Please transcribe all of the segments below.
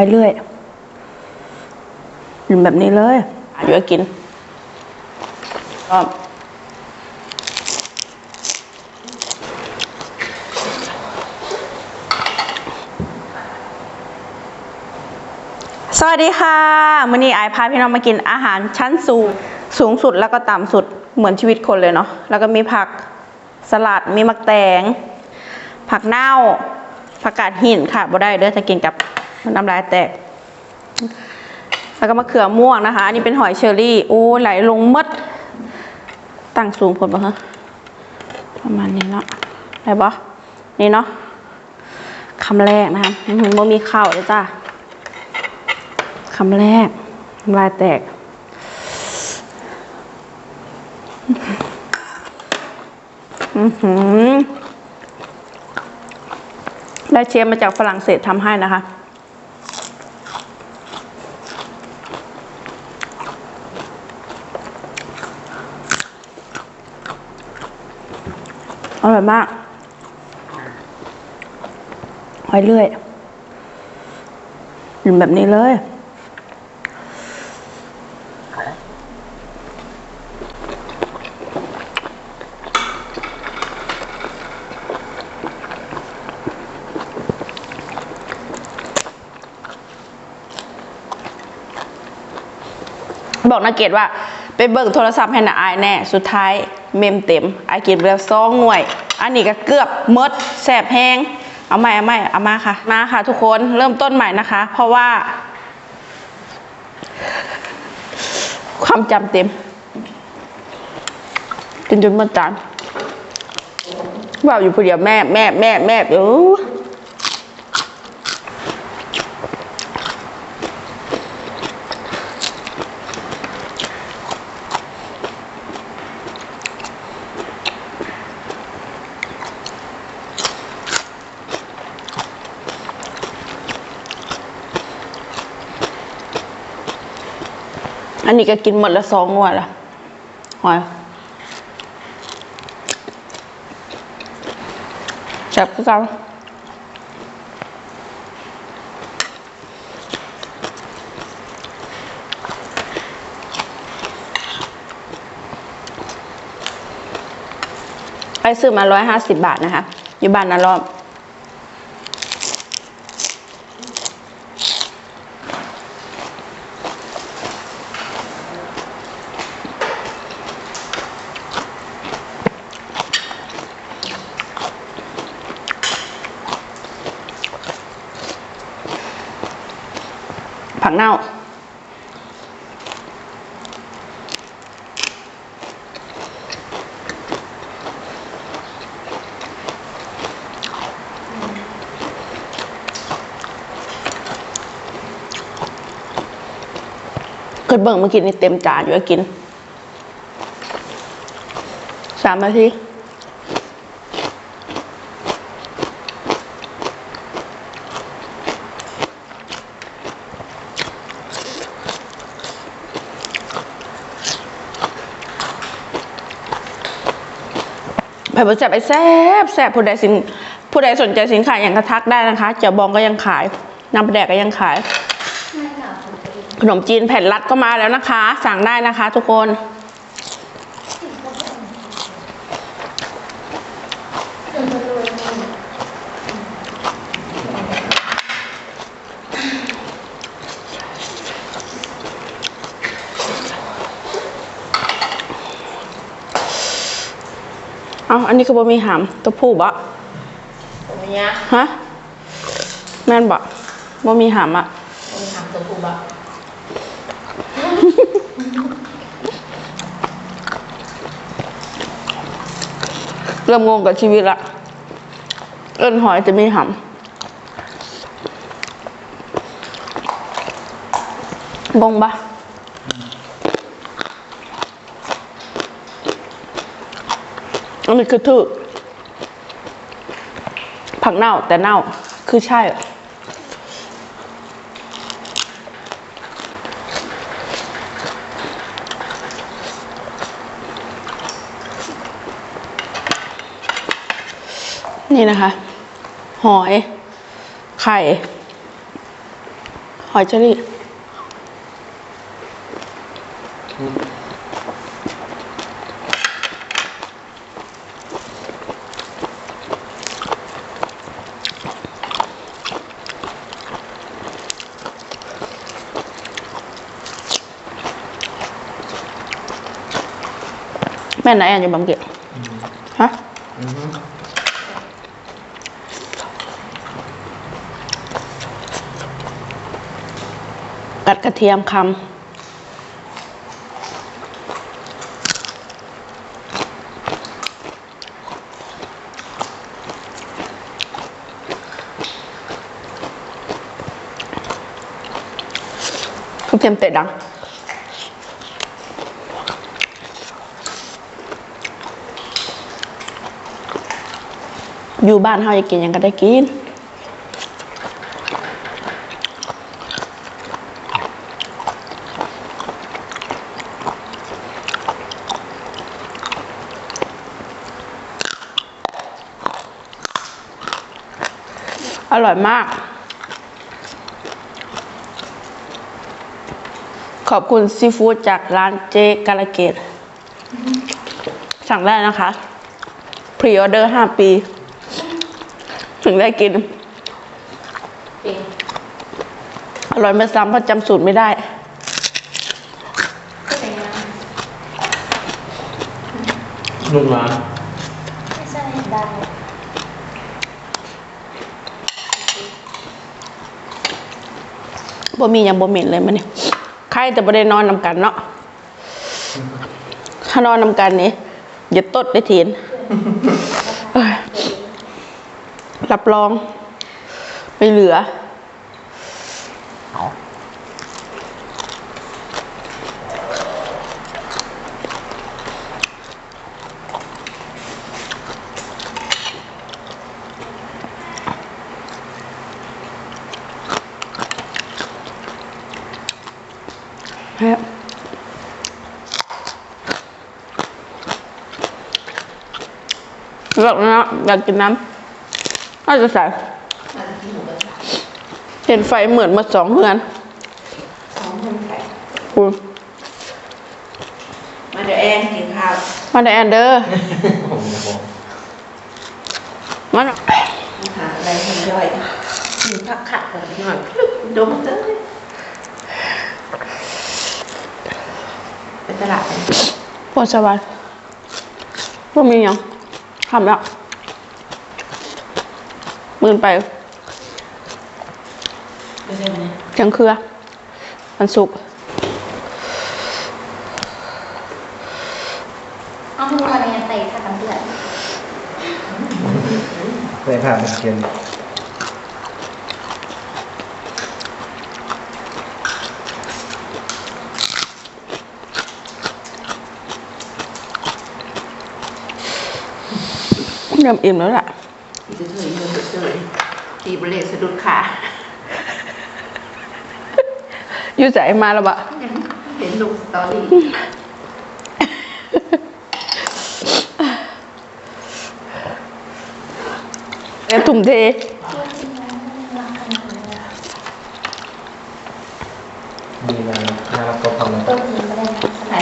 อยเรื่อยกินแบบนี้เลยเดี๋ยวกินก็สวัสดีค่ะมื่อนี้ไอายพาพี่น้องมากินอาหารชั้นสูงสูงสุดแล้วก็ต่ำสุดเหมือนชีวิตคนเลยเนาะแล้วก็มีผักสลัดมีมักแตง ผักเน่าผักกาดหินค่ะบ่ได้เด้อจะกินกับ น้ำลายแตก แล้วก็มะเขือม่วงนะคะ อันนี้เป็นหอยเชอรี่ โอ้ไหลลงมด ตั้งสูงผลปะฮะประมาณนี้เนาะได้ปะนี่เนาะคำแรกนะคะอื้อหือบ่มีข้าวเลยจ้าคำแรกน้ำลายแตก อือหือได้เชฟมาจากฝรั่งเศสทำให้นะคะ อร่อยมากหอยเรื่อยกินแบบนี้เลยบอกนาเกตว่า ไปเบิกโทรศัพท์ให้นาอายแน่ สุดท้าย เมมเต็มไอกินไปแล้วสองหน่วย อันนี้ก็เกือบมดแสบแห้งเอาใหม่เอาใหม่เอามาค่ะ มาค่ะ ทุกคนเริ่มต้นใหม่นะคะ เพราะว่า ความจำเต็มจนจนหมดจานว่าอยู่ผู้เดียวแม่แม่แม่แม่เออว อันนี้ก็กินหมดละสองงวดละหอยแซ่บคือกันไอซื้อมาร้อยห้าสิบบาทนะคะ อยู่บ้านนารอบ ผักเน่า เกิดเบิ่งเมื่อกี้นี่เต็มจานอยู่กิน สามนาที ผ่บดแซ่บไอ้แซ่บแซ่บผู้ใดสินผู้ใดสนใจสินค้าอย่างกระทักได้นะคะเจียวบองก็ยังขายน้ำปลาแดกก็ยังขาย ขนมจีนแผ่นรัดก็มาแล้วนะคะ สั่งได้นะคะ ทุกคน เอาอันนี้ก็บ่มีหามตัวผู้บะผมเนี้ยฮะแม่นบะบ่มีหามอะผมทำตัวกูบะเริ่มงงกับชีวิตละเอิ้นหอยจะมีหำบงปะ อันนี้คือถือผักเน่าแต่เน่าคือใช่ นี่นะคะ หอย ไข่ หอยเชอรี่ แม่ไหนอะอยู่บางเกตฮะกัดกระเทียมคำกระเทียมเตะดัง อยู่บ้านเฮาอยากกินยังก็ได้กินอร่อยมาก ขอบคุณซีฟู้ดจากร้านเจกาลเกต สั่งได้นะคะ พรีออเดอร์ 5 ปี ถึงได้กินปิงอร่อยไม่ซ้ำเพราะจำสูตรไม่ได้ ก็เป็นนะนุ่มนะไม่ใช่ได้บ่มีหยังบ่เหม็นเลยมันนี่ใครแต่บ่ได้นอนนำกันเนาะ ถ้านอนนำกันนี่อย่าตดได้ทีนเอ้ย รับรอง ไม่เหลือ ครับอยากนะอยากกินน้ำ น่าจะใส่มาจะกินหมูกระทะเห็นไฟเหมือนมาสองเฮือนสองคนไข่คุณมาเดี๋ยวแอนกินข้าวมาได้แอนเดอร์ผมจะบอกมาหาอะไรให้ย่อยกินผักขัดก่อนหน่อยดมเต้ยไปตลาดกันปวดสบายพวกมีหยังทำแล้ว มืนไปไม่ใช่ไหมเนี่ยเชียงเครือมันสุกร์เอาทุกวันนี้ใส่ผ้ากันเปื้อนเคยผ่านมาเกินเริ่มอิ่มแล้วล่ะอีก เฉยๆเดินเฉยๆตีเบรกสะดุดขาอยู่ใจมาแล้วบะเห็นลูกสตอรี่เอฟถุงเทมีมานะครับก็ทำนะต้มกินไม่ได้นะไหน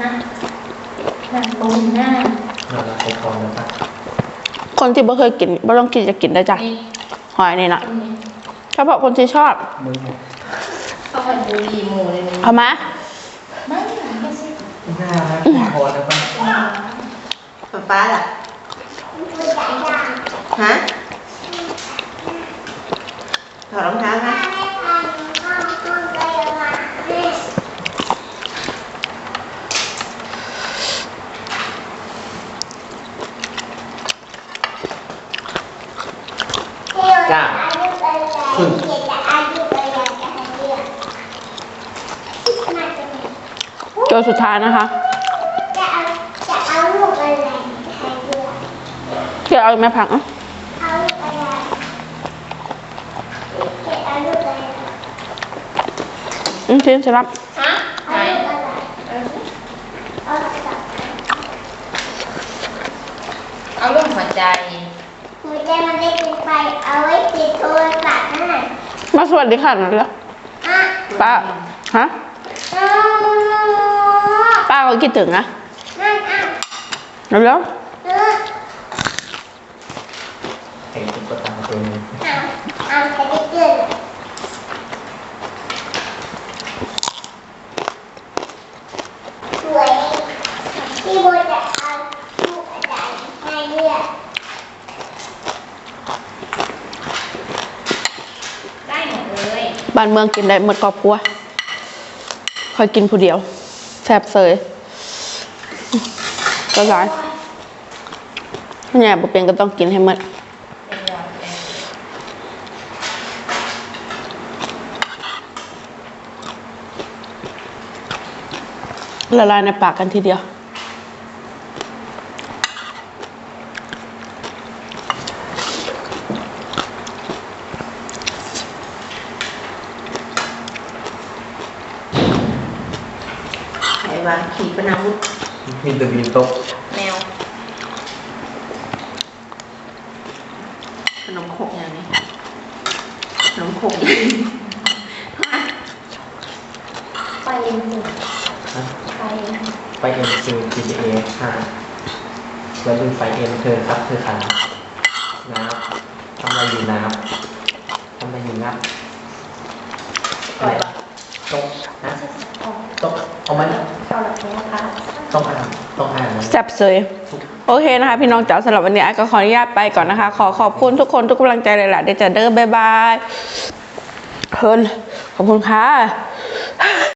นะนั่งตรงหน้านะครับก็พอนะครับ คนที่ไม่เคยกินไม่ต้องกินจะกินได้จ้ะนี่หอยนี่นะตรงนี้เฉพาะคนที่ชอบมือหมดเข้าไปบูรีหมูเลยนี่เอามาไม่ไม่ใช่หน้าครับพอนะครับป๊าป้าล่ะฮะถอดรองเท้าไหม จ้าขึ้น โจทย์สุดท้ายนะคะจะเอาจะเอาลูกอะไรใครเลือกเที่ยวเอาแม่ผักอะเอาลูกอะไรจะเอาลูกอะไรอืมชิ้นสลับฮะไหนเอาลูกอะไรเอาสับเอาเรื่องหัวใจหัวใจมันได้เป็นไฟเอาไว้ติดโทรศัพท์นั่นน่ะสวัสดีค่ะหน่อยเร็วอะป้าฮะอะ ป้าก็คิดถึงนะนั่นอะเร็วเออเห็นตุ๊กตาตัวนี้อะอะจะได้เกินสวยพี่โบจะเอาลูกอะไรให้เลือกได้หมดเลยๆบ้านเมืองกินได้หมดครอบครัวคอยกินผู้เดียว แสบเสยก็ร้ายเนี่ยบ่เป็นก็ต้องกินให้หมดเป็นยอดเป็นละลายในปากกันทีเดียว วะขี่ปนาวุธมีแตะบีนโต๊ะแมวขนมขกอย่างนี้ขนมขกไปเรียนหนึ่งฮะไปเรียนหนึ่งไปเอ็นซี GTA ห้าแล้วดูไฟเอ็นเธอครับเธอขาน้ำทำอะไรอยู่น้ำทำอะไรอยู่น้ำปล่อยปะโต๊ะนะโต๊ะเอามานี่เอาหลักนี้นะคะต้องอ่านต้องอ่านนะ แซ่บเสยโอเคนะคะ พี่น้องจ๋าสำหรับวันนี้ไอ้ก็ขออนุญาตไปก่อนนะคะ ขอขอบคุณทุกคนทุกกำลังใจเลยล่ะเดี๋ยวจะเด้อบ๊ายบายเฮิร์นขอบคุณค่ะ